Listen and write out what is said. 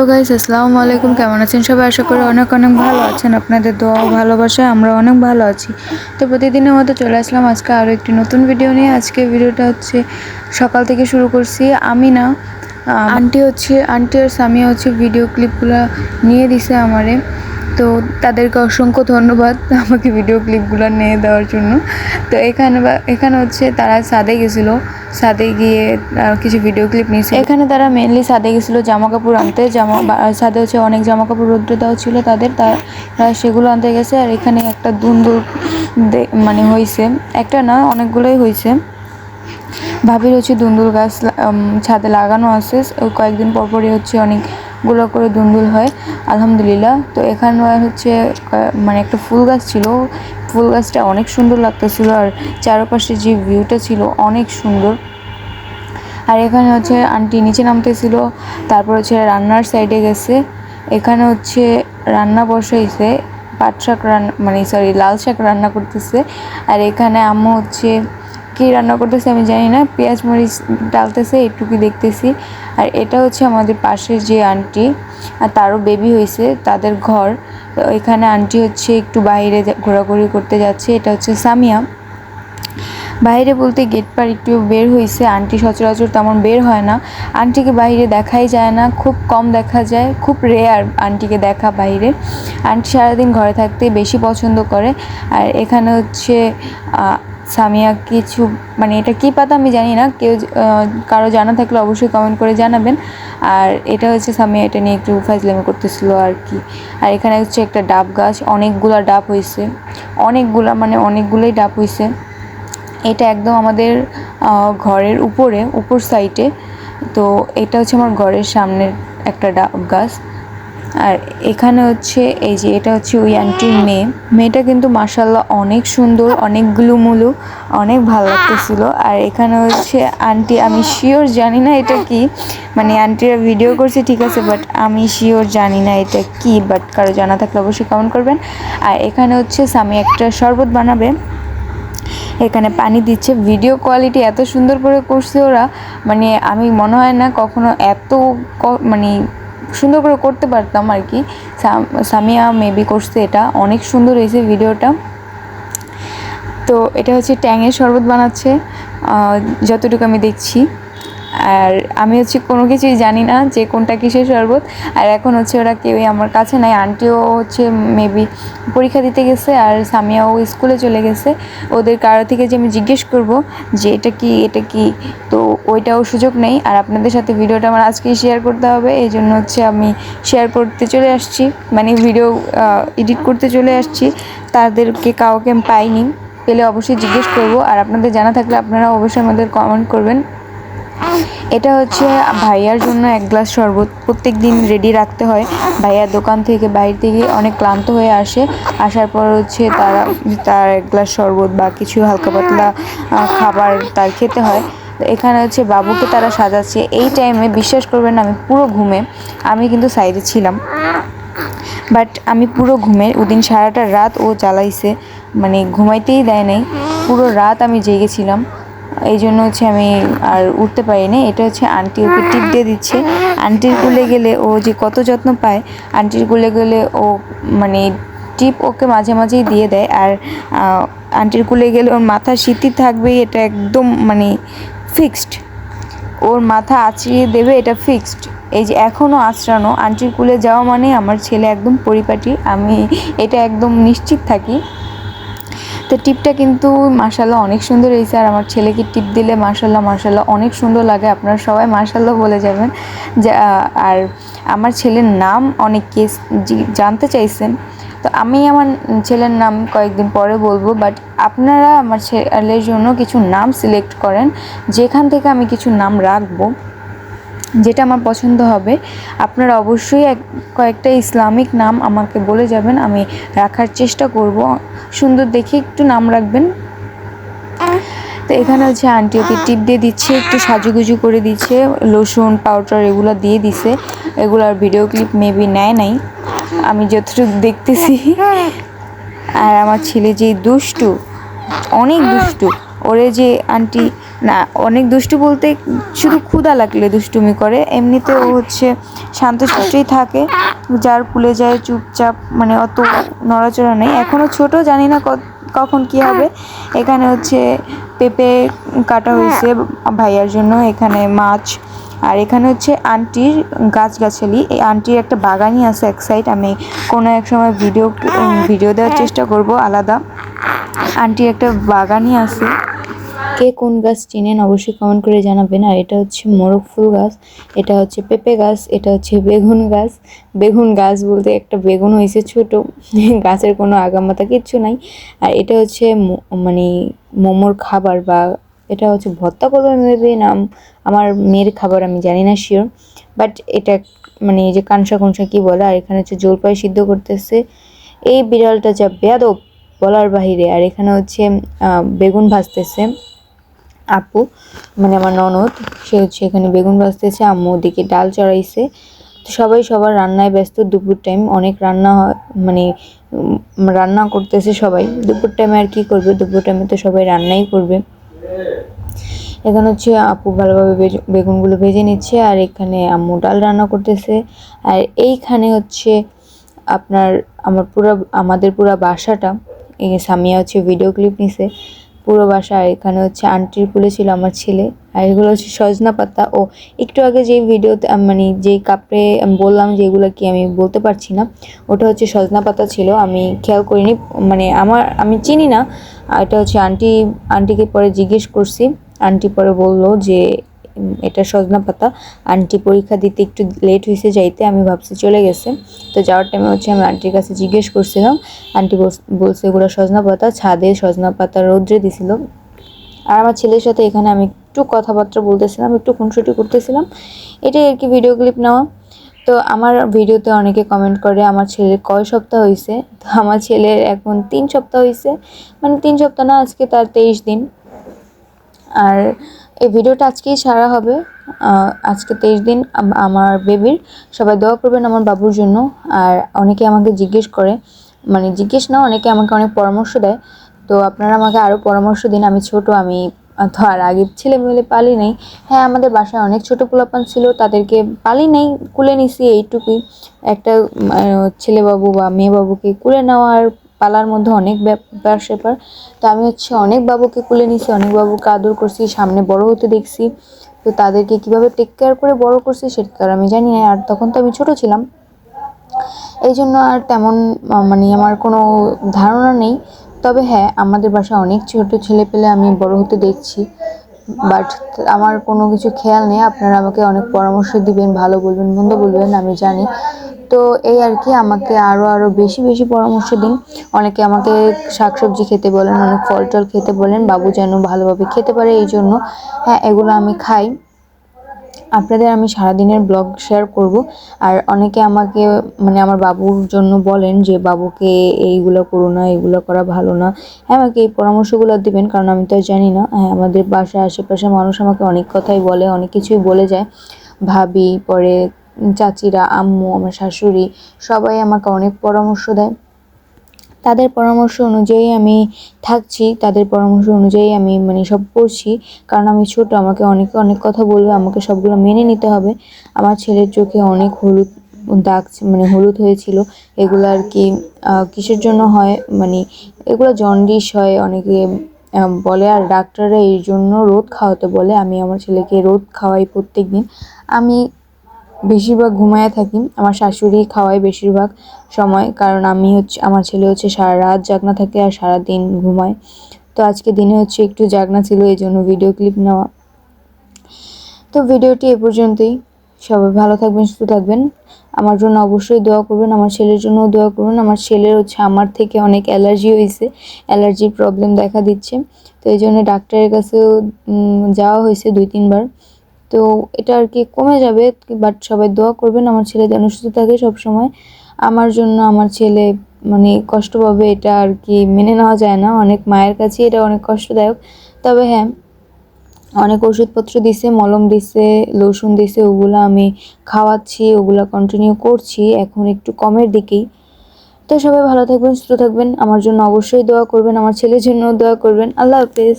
তো গাইস আসসালামু আলাইকুম। কেমন আছেন সবাই? আশা করি অনেক অনেক ভালো আছেন। আপনাদের দোয়া ভালোবাসায় আমরা অনেক ভালো আছি। তো প্রতিদিনের মতো চলে আসলাম আজকে আরও একটি নতুন ভিডিও নিয়ে। আজকে ভিডিওটা হচ্ছে সকাল থেকে শুরু করছি আমি না আন্টি হচ্ছে, আন্টি আর স্বামী হচ্ছে ভিডিও ক্লিপগুলো নিয়ে দিছে আমারে। তো তাদেরকে অসংখ্য ধন্যবাদ আমাকে ভিডিও ক্লিপগুলো নিয়ে দেওয়ার জন্য। তো এখানে এখানে হচ্ছে তারা সাদে গেছিল। সাদে গিয়ে কিছু ভিডিও ক্লিপ নিয়েছে। এখানে তারা মেনলি সাদে গেছিল জামা কাপড় আনতে। জামা সাদে হচ্ছে অনেক জামা কাপড় রোদ্রে দেওয়া ছিল তাদের। তারা সেগুলো আনতে গেছে আর এখানে একটা দুন্দুর মানে হয়েছে একটা না, অনেকগুলোই হয়েছে ভাবির হচ্ছে দুন্দুর গাছ ছাদে লাগানো আছে। কয়েকদিন পরপরই হচ্ছে হচ্ছে অনেকগুলো করে দুন্দুল হয়, আলহামদুলিল্লাহ। তো এখানে হচ্ছে মানে একটা ফুল গাছ ছিল, ফুল গাছটা অনেক সুন্দর লাগতেছিল আর চারপাশে যে ভিউটা ছিল অনেক সুন্দর। আর এখানে হচ্ছে আন্টি নিচে নামতেছিল, তারপর হচ্ছে রান্নার সাইডে গেছে। এখানে হচ্ছে রান্না বসাইছে, পাট শাক রান্না মানে সরি লাল শাক রান্না করতেছে। আর এখানে আম্মু হচ্ছে কি রান্না করতেছে আমি জানি না। পেঁয়াজ মরিচ ডালতেছে একটুকু দেখতেছি। আর এটা হচ্ছে আমাদের পাশের যে আন্টি, আর তারও বেবি হয়েছে তাদের ঘর। এখানে আন্টি হচ্ছে একটু বাইরে ঘোরাঘুরি করতে যাচ্ছে, এটা হচ্ছে সামিয়া। বাইরে বলতে গেট পার একটু বের হয়েছে আন্টি সচরাচর তেমন বের হয় না। আন্টিকে বাইরে দেখাই যায় না, খুব কম দেখা যায়, খুব রেয়ার আন্টিকে দেখা বাইরে। আন্টি সারাদিন ঘরে থাকতে বেশি পছন্দ করে। আর এখানে হচ্ছে সামিয়া কিছু মানে এটা কী পাতা আমি জানি না। কেউ কারও জানা থাকলে অবশ্যই কমেন্ট করে জানাবেন। আর এটা হচ্ছে সামিয়া, এটা নিয়ে একটু ফাইজলামি করতেছিল আর কি। আর এখানে হচ্ছে একটা ডাব গাছ, অনেকগুলা ডাব হয়েছে অনেকগুলা মানে অনেকগুলোই ডাব হয়েছে এটা একদম আমাদের ঘরের উপরে, উপর সাইডে তো এটা হচ্ছে আমার ঘরের সামনের একটা ডাব গাছ। আর এখানে হচ্ছে, এই যে এটা হচ্ছে ওই আন্টির মেয়ে। মেয়েটা কিন্তু মাসাল্লাহ অনেক সুন্দর, অনেক গুলুমুলু, অনেক ভালো লাগতেছিল। আর এখানে হচ্ছে আন্টি আমি শিওর জানি না এটা কি। মানে আন্টিরা ভিডিও করছে, ঠিক আছে বাট আমি শিওর জানি না এটা কি বাট কারও জানা থাকলে অবশ্যই কমেন্ট করবেন। আর এখানে হচ্ছে স্বামী একটা শরবত বানাবে। এখানে পানি দিচ্ছে ভিডিও কোয়ালিটি এত সুন্দর করে করছে ওরা। মানে আমি মনে হয় না কখনো এত মানে সুন্দর করে করতে পারতাম আর কি। সাম- সামিয়া মেবি করছে এটা। অনেক সুন্দর হয়েছে ভিডিওটা। তো এটা হচ্ছে ট্যাংয়ের শরবত বানাচ্ছে। যতটুকু আমি দেখছি। আর আমি হচ্ছে কোনো কিছুই জানি না যে কোনটা কিসের শরবত। আর এখন হচ্ছে ওরা কেউই আমার কাছে নাই। আন্টিও হচ্ছে মেবি পরীক্ষা দিতে গেছে আর সামিয়াও স্কুলে চলে গেছে। ওদের কারও থেকে যে আমি জিজ্ঞেস করব যে এটা কি এটা কি, তো ওইটাও সুযোগ নেই। আর আপনাদের সাথে ভিডিওটা আমার আজকেই শেয়ার করতে হবে। এই জন্য হচ্ছে আমি শেয়ার করতে চলে আসছি। মানে ভিডিও এডিট করতে চলে আসছি। তাদেরকে কাউকে আমি পাইনি। পেলে অবশ্যই জিজ্ঞেস করব। আর আপনাদের জানা থাকলে আপনারা অবশ্যই আমাদের কমেন্ট করবেন। এটা হচ্ছে ভাইয়ার জন্য এক গ্লাস শরবত। প্রত্যেক দিন রেডি রাখতে হয়। ভাইয়ার দোকান থেকে, বাইরে থেকে অনেক ক্লান্ত হয়ে আসে। আসার পর হচ্ছে তারা, তার এক গ্লাস শরবত বা কিছু হালকা পাতলা খাবার তার খেতে হয়। তো এখানে হচ্ছে বাবুকে তারা সাজাচ্ছে। এই টাইমে বিশ্বাস করবেন আমি পুরো ঘুমে, আমি কিন্তু সাইডে ছিলাম। বাট আমি পুরো ঘুমে, ওদিন সারাটা রাত ও জ্বালাইছে। মানে ঘুমাইতেই দেয় নাই। পুরো রাত আমি জেগেছিলাম। এই জন্য হচ্ছে আমি আর উঠতে পারি পারিনি। এটা হচ্ছে আন্টি ওকে টিপ দিয়ে দিচ্ছে। আন্টির কুলে গেলে ও যে কত যত্ন পায় আন্টির কুলে গেলে ও মানে টিপ ওকে মাঝে মাঝেই দিয়ে দেয়। আর আন্টির কুলে গেলে ওর মাথা শীতই থাকবেই, এটা একদম মানে ফিক্সড ওর মাথা আঁচড়িয়ে দেবে, এটা ফিক্সড এই যে এখনও আঁচড়ানো আন্টির কুলে যাওয়া মানে আমার ছেলে একদম পরিপাটি। আমি এটা একদম নিশ্চিত থাকি। তো টিপটা কিন্তু মার্শাল্লাহ অনেক সুন্দর হয়েছে। আর আমার ছেলেকে টিপ দিলে মার্শাল্লাহ মার্শাল্লাহ অনেক সুন্দর লাগে। আপনারা সবাই মার্শাল্লাহ বলে যাবেন। যে আর আমার ছেলের নাম অনেকে জি- জানতে চাইছেন। তো আমি আমার ছেলের নাম কয়েকদিন পরে বলব বাট আপনারা আমার ছেলের জন্য কিছু নাম সিলেক্ট করেন। যেখান থেকে আমি কিছু নাম রাখব। যেটা আমার পছন্দ হবে, আপনারা অবশ্যই এক, কয়েকটা ইসলামিক নাম আমাকে বলে যাবেন, আমি রাখার চেষ্টা করব। সুন্দর দেখে একটু নাম রাখবেন। তো এখানে হচ্ছে আন্টি ওকে টিপ দিয়ে দিচ্ছে, একটু সাজুগুজু করে দিচ্ছে লোশন পাউডার এগুলো দিয়ে দিছে। এগুলোর ভিডিও ক্লিপ মেবি নেয় নাই, আমি যতটুকু দেখতেছি। আর আমার ছেলে যে দুষ্টু, অনেক দুষ্টু। ওরে যে আন্টি, না, অনেক দুষ্টু বলতে শুধু ক্ষুধা লাগলে দুষ্টুমি করে। এমনিতে ও হচ্ছে শান্তশিষ্টই থাকে, যার কুলে যায় চুপচাপ মানে অত নড়াচড়া নেই। এখনও ছোট, জানি না কখন কি হবে। এখানে হচ্ছে পেঁপে কাটা হয়েছে ভাইয়ার জন্য, এখানে মাছ। আর এখানে হচ্ছে আন্টির গাছগাছালি। এই আন্টির একটা বাগানই আছে এক সাইড আমি কোনো এক সময় ভিডিও ভিডিও দেওয়ার চেষ্টা করব, আলাদা। আন্টির একটা বাগানই আছে। কে কোন গাছ চিনেন অবশ্যই কমেন্ট করে জানাবেন। আর এটা হচ্ছে মোরগ ফুল গাছ, এটা হচ্ছে পেঁপে গাছ, এটা হচ্ছে বেগুন গাছ। বেগুন গাছ বলতে একটা বেগুন হয়েছে ছোট, গাছের কোনো আগামাতা কিচ্ছু নাই। আর এটা হচ্ছে মানে মোমোর খাবার বা এটা হচ্ছে ভর্তা করবে মেবি নাম আমার মেয়ের খাবার আমি জানি না শিওর বাট এটা মানে এই যে কানসা কুনসা কি বলে, আর এখানে হচ্ছে জলপাই সিদ্ধ করতেছে। এই বিড়ালটা যা বেয়াদব বলার বাহিরে, আর এখানে হচ্ছে বেগুন ভাজতেছে। আপু মানে আমার ননদ, সে হচ্ছে এখানে বেগুন ভাজতেছে, আম্মু ওদিকে ডাল চড়াইছে। তো সবাই সবার রান্নায় ব্যস্ত, দুপুর টাইম অনেক রান্না হয় মানে রান্না করতেছে সবাই। দুপুর টাইমে আর কি করবে? দুপুর টাইমে তো সবাই রান্নাই করবে। এখানে হচ্ছে আপু ভালোভাবে বেগুনগুলো ভেজে নিচ্ছে, আর এখানে আম্মু ডাল রান্না করতেছে। আর এইখানে হচ্ছে আপনার, আমার পুরো, আমাদের পুরো বাসাটা, এই সামিয়া হচ্ছে ভিডিও ক্লিপ নিছে। পুরো বাসা এখানে হচ্ছে আন্টির পুলে ছিল আমার ছেলে। আর এগুলো হচ্ছে সজনা পাতা। ও একটু আগে যে ভিডিওতে মানে যে কাপড়ে বললাম যে এগুলো কি আমি বলতে পারছি না, ওটা হচ্ছে সজনা পাতা ছিল। আমি খেয়াল করিনি মানে আমার, আমি চিনি না। এটা হচ্ছে আন্টি, আন্টিকে পরে জিজ্ঞেস করছি। আন্টি পরে বলল যে এটা সজনা পাতা। আন্টি পরীক্ষা দিতে একটু লেট হয়েছে যাইতে, আমি ভাবছি চলে গেছে। তো যাওয়ার টাইমে হচ্ছে আমি আন্টির কাছে জিজ্ঞেস করছিলাম। আন্টি বলছে, এগুলো সজনা পাতা, ছাদে সজনা পাতা রৌদ্রে দিছিল। আর আমার ছেলের সাথে এখানে আমি একটু কথাবার্তা বলতেছিলাম, একটু খুনসুটি করতেছিলাম। এটাই আর কি ভিডিও ক্লিপ নেওয়া। তো আমার ভিডিওতে অনেকে কমেন্ট করে, আমার ছেলের কয় সপ্তাহ হয়েছে তো আমার ছেলের এখন তিন সপ্তাহ হয়েছে মানে তিন সপ্তাহ না, আজকে তার তেইশ দিন। আর এই ভিডিওটা আজকেই সারা হবে। আজকে তেইশ দিন আমার বেবির। সবাই দোয়া করবেন আমার বাবুর জন্য। আর অনেকে আমাকে জিজ্ঞেস করে মানে জিজ্ঞেস না, অনেকে আমাকে অনেক পরামর্শ দেয়। তো আপনারা আমাকে আরও পরামর্শ দিন, আমি ছোট, আমি তো আর আগের ছেলে মেলে পালি নাই। হ্যাঁ আমাদের বাসায় অনেক ছোট পোলাপান ছিল, তাদেরকে পালি নাই, কুলে নিছি এইটুকুই। একটা ছেলে বাবু বা মেয়ে বাবুকে কুলে নেওয়ার পালার মধ্যে অনেক ব্যাপার স্যাপার। তো আমি হচ্ছে অনেক বাবুকে কুলে নিছি, অনেক বাবুকে আদর করছি, সামনে বড় হতে দেখছি। তো তাদেরকে কীভাবে টেক কেয়ার করে বড় করছি সেটা তো আর আমি জানি না। আর তখন তো আমি ছোট ছিলাম। এই জন্য আর তেমন মানে আমার কোনো ধারণা নেই। তবে হ্যাঁ আমাদের বাসায় অনেক ছোট ছেলে পেলে আমি বড় হতে দেখছি। বাট আমার কোনো কিছু খেয়াল নেই। আপনারা আমাকে অনেক পরামর্শ দিবেন, ভালো বলবেন, মন্দ বলবেন, আমি জানি। তো এই আর কি, আমাকে আরও আরও বেশি বেশি পরামর্শ দিন। অনেকে আমাকে শাকসবজি খেতে বলেন, অনেক ফল টল খেতে বলেন, বাবু যেন ভালোভাবে খেতে পারে এই জন্য হ্যাঁ এগুলো আমি খাই। আপনাদের আমি সারাদিনের ব্লগ শেয়ার করব। আর অনেকে আমাকে মানে আমার বাবুর জন্য বলেন যে, বাবুকে এইগুলো করো না, এইগুলো করা ভালো না। হ্যাঁ আমাকে এই পরামর্শগুলো দিবেন, কারণ আমি তো জানি না। হ্যাঁ আমাদের বাসার আশেপাশে মানুষ আমাকে অনেক কথাই বলে, অনেক কিছুই বলে যায়। ভাবি, পরে চাচিরা, আম্মু, আমার শাশুড়ি, সবাই আমাকে অনেক পরামর্শ দেয়। তাদের পরামর্শ অনুযায়ী আমি থাকছি, তাদের পরামর্শ অনুযায়ী আমি মানে সব করছি। কারণ আমি ছোট, আমাকে অনেকে অনেক কথা বলবে, আমাকে সবগুলো মেনে নিতে হবে। আমার ছেলের চোখে অনেক হলুদ দাগ মানে হলুদ হয়েছিল। এগুলো আর কি কিসের জন্য হয়? মানে এগুলো জন্ডিস হয়, অনেকে বলে। আর ডাক্তাররা এই জন্য রোদ খাওয়াতে বলে। আমি আমার ছেলেকে রোদ খাওয়াই প্রত্যেক দিন আমি বেশিরভাগ ঘুমায় থাকি আমার শাশুড়ি খাওয়ায় বেশিরভাগ সময়, কারণ আমি হচ্ছে, আমার ছেলে হচ্ছে সারা রাত জাগনা থাকে আর সারা দিন ঘুমায়। তো আজকে দিনে হচ্ছে একটু জাগনা ছিল, এই জন্য ভিডিও ক্লিপ নেওয়া। তো ভিডিওটি এ পর্যন্তই। সবাই ভালো থাকবেন, সুস্থ থাকবেন। আমার জন্য অবশ্যই দোয়া করবেন, আমার ছেলের জন্যও দোয়া করবেন আমার ছেলের হচ্ছে, আমার থেকে অনেক অ্যালার্জি হয়েছে, অ্যালার্জির প্রবলেম দেখা দিচ্ছে। তো এই জন্য ডাক্তারের কাছেও যাওয়া হয়েছে দুই, তিনবার। তো এটা আর কি কমে যাবে বাট সবাই দোয়া করবেন আমার ছেলে যেন সুস্থ থাকে সব সময় আমার জন্য আমার ছেলে মানে কষ্ট পাবে এটা আর কি মেনে নেওয়া যায় না। অনেক মায়ের কাছে এটা অনেক কষ্টদায়ক। তবে হ্যাঁ অনেক ওষুধপত্র দিছে, মলম দিছে লোশন দিছে, ওগুলো আমি খাওয়াচ্ছি, ওগুলো কন্টিনিউ করছি, এখন একটু কমের দিকেই। তো সবাই ভালো থাকবেন, সুস্থ থাকবেন। আমার জন্য অবশ্যই দোয়া করবেন, আমার ছেলের জন্যও দোয়া করবেন। আল্লাহ হাফেজ।